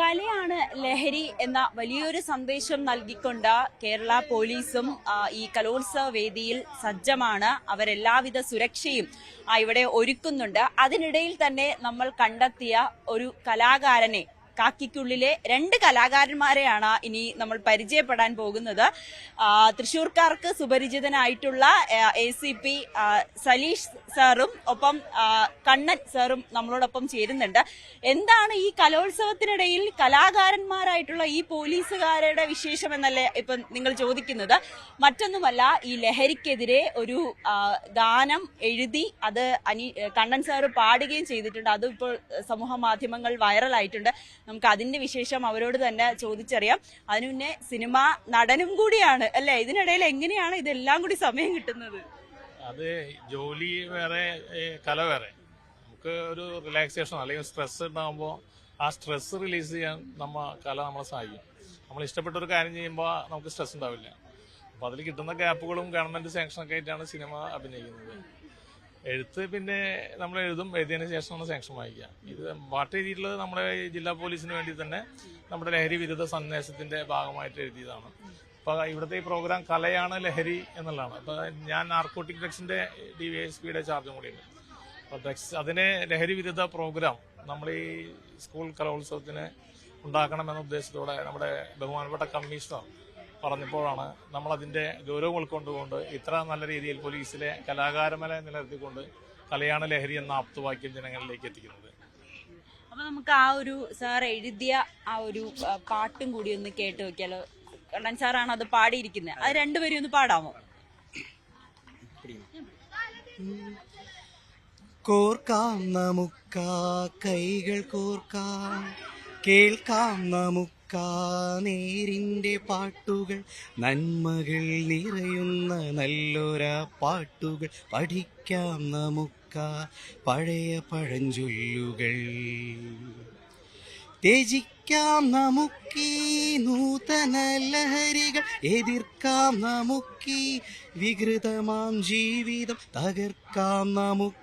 കലയാണ് ലഹരി എന്ന വലിയൊരു സന്ദേശം നൽകിക്കൊണ്ട് കേരള പോലീസും ഈ കലോത്സവ വേദിയിൽ സജ്ജമാണ്. അവരെല്ലാവിധ സുരക്ഷയും ഇവിടെ ഒരുക്കുന്നുണ്ട്. അതിനിടയിൽ തന്നെ നമ്മൾ കണ്ടെത്തിയ ഒരു കലാകാരനെ കാക്കിക്കുള്ളിലെ രണ്ട് കലാകാരന്മാരെയാണ് ഇനി നമ്മൾ പരിചയപ്പെടാൻ പോകുന്നത്. തൃശൂർക്കാർക്ക് സുപരിചിതനായിട്ടുള്ള എ സി പി സലീഷ് സാറും ഒപ്പം കണ്ണൻ സാറും നമ്മളോടൊപ്പം ചേരുന്നുണ്ട്. എന്താണ് ഈ കലോത്സവത്തിനിടയിൽ കലാകാരന്മാരായിട്ടുള്ള ഈ പോലീസുകാരുടെ വിശേഷം എന്നല്ലേ ഇപ്പൊ നിങ്ങൾ ചോദിക്കുന്നത്? മറ്റൊന്നുമല്ല ഈ ലഹരിക്കെതിരെ ഒരു ഗാനം എഴുതി അത് അനി കണ്ണൻ സാറ് പാടുകയും ചെയ്തിട്ടുണ്ട്. അത് ഇപ്പോൾ സമൂഹ മാധ്യമങ്ങൾ വൈറലായിട്ടുണ്ട്. നമുക്ക് അതിന്റെ വിശേഷം അവരോട് തന്നെ ചോദിച്ചറിയാം. അതിനു മുന്നേ സിനിമ നടനും കൂടിയാണ് അല്ലെ? ഇതിനിടയിൽ എങ്ങനെയാണ് ഇതെല്ലാം കൂടി സമയം കിട്ടുന്നത്? അത് ജോലി വേറെ കല വേറെ. നമുക്ക് ഒരു റിലാക്സേഷൻ അല്ലെങ്കിൽ സ്ട്രെസ് ഉണ്ടാകുമ്പോൾ ആ സ്ട്രെസ് റിലീസ് ചെയ്യാൻ നമ്മ കല നമ്മളെ സഹായിക്കും. നമ്മൾ ഇഷ്ടപ്പെട്ട ഒരു കാര്യം ചെയ്യുമ്പോൾ നമുക്ക് സ്ട്രെസ് ഉണ്ടാവില്ല. അപ്പോൾ അതിൽ കിട്ടുന്ന ഗ്യാപ്പുകളും ഗവൺമെന്റ് സാങ്ഷനൊക്കെ ആയിട്ടാണ് സിനിമ അഭിനയിക്കുന്നത്. എഴുത്ത് പിന്നെ നമ്മൾ എഴുതും എഴുതിയതിന് ശേഷമാണ് സാങ്ഷൻ വാങ്ങിക്കുക ഇത് പാട്ട് എഴുതിയിട്ടുള്ളത് നമ്മുടെ ജില്ലാ പോലീസിന് വേണ്ടി തന്നെ നമ്മുടെ ലഹരി വിരുദ്ധ സന്ദേശത്തിന്റെ ഭാഗമായിട്ട് എഴുതിയതാണ്. അപ്പൊ ഇവിടുത്തെ ഈ പ്രോഗ്രാം കലയാണ് ലഹരി എന്നുള്ളതാണ്. അപ്പൊ ഞാൻ നാർക്കോട്ടിക് ഡ്രഗ്സിന്റെ ഡി വി എസ് പിയുടെ ചാർജും കൂടിയുണ്ട്. അപ്പൊ ഡ്രഗ്സ് അതിനെ ലഹരി വിരുദ്ധ പ്രോഗ്രാം നമ്മൾ ഈ സ്കൂൾ കലോത്സവത്തിന് ഉണ്ടാക്കണമെന്ന ഉദ്ദേശത്തോടെ നമ്മുടെ ബഹുമാനപ്പെട്ട കമ്മീഷണർ പറഞ്ഞപ്പോഴാണ് നമ്മൾ അതിന്റെ ഗൗരവം ഉൾക്കൊണ്ടുകൊണ്ട് ഇത്ര നല്ല രീതിയിൽ പോലീസിലെ കലാകാരമല നിലനിർത്തിക്കൊണ്ട് കലയാണ് ലഹരി എന്ന ആപ്തവാക്യം ജനങ്ങളിലേക്ക് എത്തിക്കുന്നത്. അപ്പൊ നമുക്ക് ആ ഒരു സാർ എഴുതിയ ആ ഒരു പാട്ടും കൂടി ഒന്ന് കേട്ട് നോക്കിയാലോ? കണ്ണൻ സാറാണ് അത് പാടിയിരിക്കുന്നത്. അത് രണ്ടുപേരും ഒന്ന് പാടാമോ? കോർക്കാം നമുക്കാ കൈകൾ കോർക്കാം. കേൾക്കാം നമുക്കാ നേരിന്റെ പാട്ടുകൾ നന്മകൾ നിറയുന്ന നല്ലൊരാ പാട്ടുകൾ പഠിക്കാം നമുക്ക പഴയ പഴഞ്ചൊല്ലുകൾ. ത്യജിക്കാം നമുക്കീ നൂതന ലഹരികൾ എതിർക്കാം നമുക്കീ വികൃതമാം ജീവിതം തകർക്കാം നമുക്കാ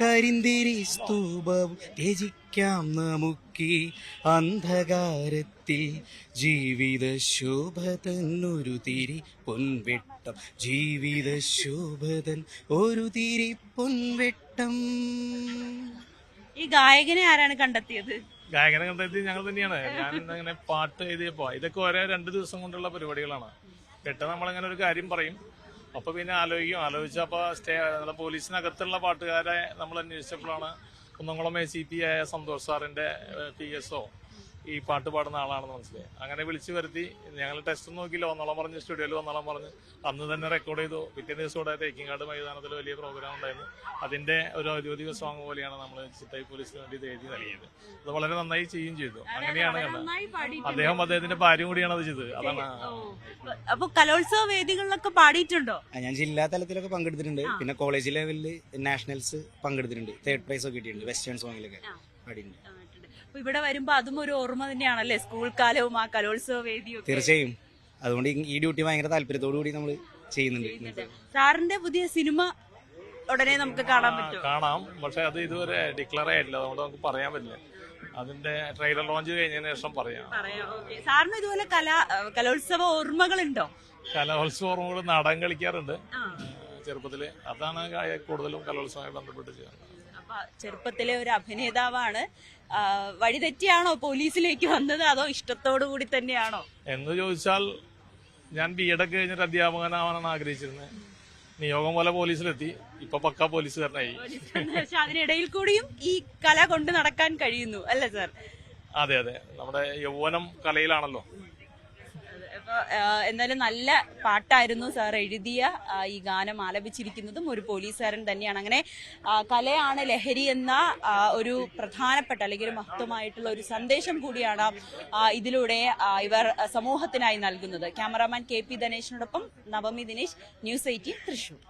കരിന്തിരി സ്തൂപം രചിക്കാം നമുക്കി. അന്ധകാരത്തിൽ ജീവിത ശോഭതൻ ഒരു തിരി പൊൻവെട്ടം ജീവിത ശോഭതൻ ഒരു തിരി പൊൻവെട്ടം. ഈ ഗായകനെ ആരാണ് കണ്ടെത്തിയത്? ഗായകനെ കണ്ടെത്തി ഞങ്ങൾ തന്നെയാണ്. ഞാൻ ഇങ്ങനെ പാട്ട് എഴുതിയപ്പോ ഇതൊക്കെ ഒരേ രണ്ട് ദിവസം കൊണ്ടുള്ള പരിപാടികളാണ്. പെട്ടെന്ന് നമ്മളങ്ങനെ ഒരു കാര്യം പറയും. അപ്പൊ പിന്നെ ആലോചിക്കും. ആലോചിച്ചപ്പോ സ്റ്റേ നമ്മുടെ പോലീസിനകത്തുള്ള പാട്ടുകാരെ നമ്മൾ അന്വേഷിച്ചപ്പോഴാണ് കുന്നംകുളം എ സി പി ആയ സന്തോഷ് സാറിന്റെ പി എസ് ഒ. ഈ പാട്ട് പാടുന്ന ആളാണെന്ന് മനസ്സിലായി. അങ്ങനെ വിളിച്ചു വരുത്തി ഞങ്ങൾ ടെസ്റ്റ് നോക്കിയില്ല വന്നോളം പറഞ്ഞ് സ്റ്റുഡിയോയിൽ വന്നോളം പറഞ്ഞ്. അന്ന് തന്നെ റെക്കോർഡ് ചെയ്തു. പിറ്റേ ദിവസം കൂടെ തേക്കിങ്ങാട് മൈതാനത്തിൽ വലിയ പ്രോഗ്രാം ഉണ്ടായിരുന്നു. അതിന്റെ ഒരു ഔദ്യോഗിക സോങ് പോലെയാണ് നമ്മൾ ചിത്തായി പോലീസിന് വേണ്ടി ഇത് എഴുതി നൽകിയത്. അത് വളരെ നന്നായി ചെയ്യുകയും ചെയ്തു. അങ്ങനെയാണ് കണ്ടത്. അദ്ദേഹം അദ്ദേഹത്തിന്റെ ഭാര്യ കൂടിയാണ് അത് ചെയ്തത്. അതാണ് അപ്പൊ കലോത്സവ വേദികളിലൊക്കെ പാടിയിട്ടുണ്ടോ? ഞാൻ ജില്ലാ തലത്തിലൊക്കെ പങ്കെടുത്തിട്ടുണ്ട്. പിന്നെ കോളേജ് ലെവലിൽ നാഷണൽസ് പങ്കെടുത്തിട്ടുണ്ട്. തേർഡ് പ്രൈസ് ഒക്കെ കിട്ടിയിട്ടുണ്ട്. വെസ്റ്റേൺ സോങ്ങിലൊക്കെ പാടിയിട്ടുണ്ട്. ഇവിടെ വരുമ്പോ അതും ഒരു ഓർമ്മ തന്നെയാണല്ലേ? സ്കൂൾ കാലവും ആ കലോത്സവ വേദിയും ഒക്കെ. തീർച്ചയായും. അതുകൊണ്ട് ഈ- ഡ്യൂട്ടി ഭയങ്കര താല്പര്യത്തോടു കൂടി നമ്മൾ ചെയ്യുന്നുണ്ട്. സാറിന്റെ പുതിയ സിനിമ ഉടനെ നമുക്ക് കാണാൻ പറ്റും കാണാം. പക്ഷെ അത് ഇതുവരെ ഡിക്ലെയർ ആയിട്ടില്ല. അതുകൊണ്ട് നമുക്ക് പറയാൻ പറ്റില്ല. അതിന്റെ ട്രെയിലർ ലോഞ്ച് കഴിഞ്ഞതിന് ശേഷം പറയാം. സാറിന് ഇതുപോലെ കലാ ഓർമ്മകൾ കലോത്സവ ഓർമ്മകളുണ്ടോ? കലോത്സവ ഓർമ്മകൾ നാടകം കളിക്കാറുണ്ട്. ചെറുപ്പത്തിൽ അതാണ് കൂടുതലും കലോത്സവമായി ബന്ധപ്പെട്ട് ചെയ്യുന്നത്. ചെറുപ്പത്തിലെ ഒരു അഭിനേതാവാണ്. വഴിതെറ്റിയാണോ പോലീസിലേക്ക് വന്നത്? അതോ ഇഷ്ടത്തോടു കൂടി തന്നെയാണോ? എന്ന് ചോദിച്ചാൽ ഞാൻ ബി എഡ് ഒക്കെ കഴിഞ്ഞിട്ട് അധ്യാപകനാവാനാണ് ആഗ്രഹിച്ചിരുന്നത് നിയോഗം പോലെ പോലീസിലെത്തി. ഇപ്പൊ പക്ക പോലീസുകാരനായി. പക്ഷെ അതിനിടയിൽ കൂടിയും ഈ കല കൊണ്ട് നടക്കാൻ കഴിയുന്നു. അല്ലേ സാർ? അതെ അതെ. നമ്മുടെ യൗവനം കലയിലാണല്ലോ. എന്തായാലും നല്ല പാട്ടായിരുന്നു സാർ എഴുതിയ ഈ ഗാനം ആലപിച്ചിരിക്കുന്നതും. ഒരു പോലീസുകാരൻ തന്നെയാണ്. അങ്ങനെ കലയാണ് ലഹരി എന്ന ഒരു പ്രധാനപ്പെട്ട അല്ലെങ്കിൽ ഒരു മഹത്വമായിട്ടുള്ള ഒരു സന്ദേശം കൂടിയാണ് ഇതിലൂടെ ഇവർ സമൂഹത്തിനായി നൽകുന്നത്. ക്യാമറാമാൻ കെ പി ദിനേശിനോടൊപ്പം നവമി ദിനേശ് ന്യൂസ് എയ്റ്റീൻ തൃശൂർ.